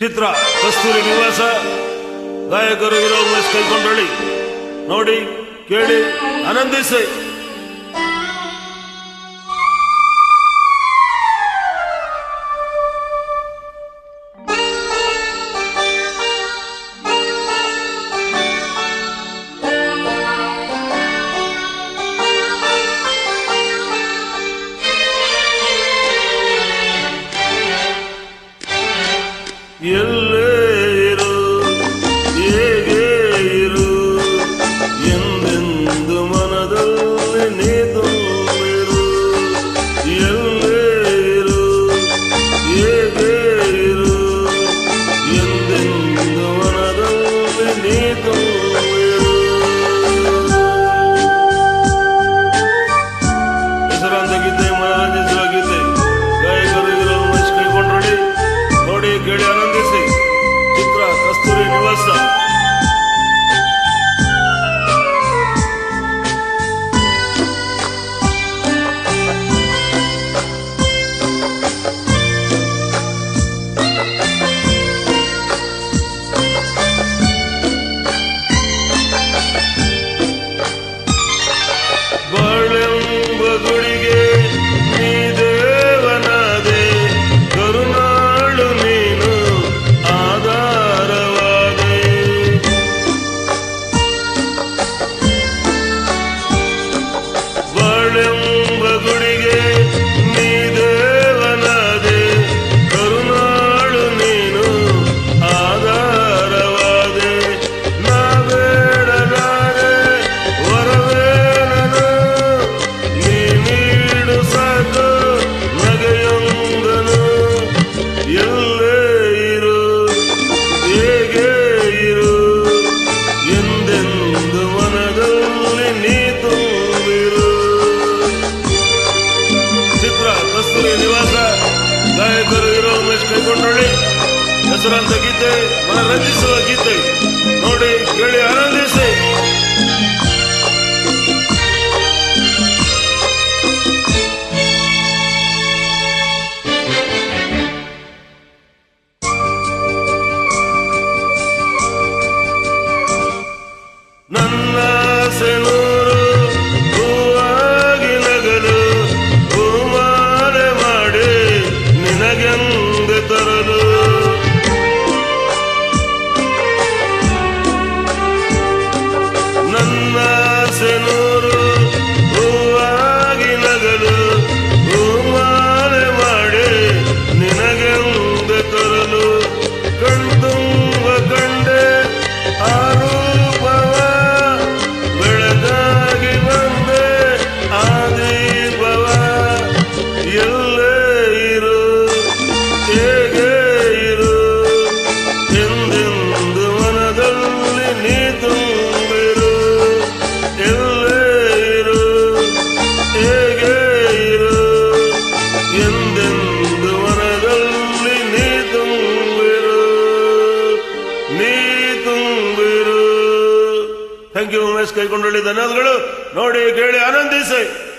ಚಿತ್ರ ಕಸ್ತೂರಿ ನಿವಾಸ. ಗಾಯಕರು ಇರೋ ಕೈಕೊಂಡಳ್ಳಿ ನೋಡಿ ಕೇಳಿ ಆನಂದಿಸಿ. Hallelujah. सावकर हिरो उमेश कैकोंडोळे दसरा गीते मला रणजित ಥ್ಯಾಂಕ್ ಯು ಉಮೇಶ್ ಕೈಗೊಂಡೊಳ್ಳಿ ಧನ್ಯವಾದಗಳು. ನೋಡಿ ಕೇಳಿ ಆನಂದಿಸಿ.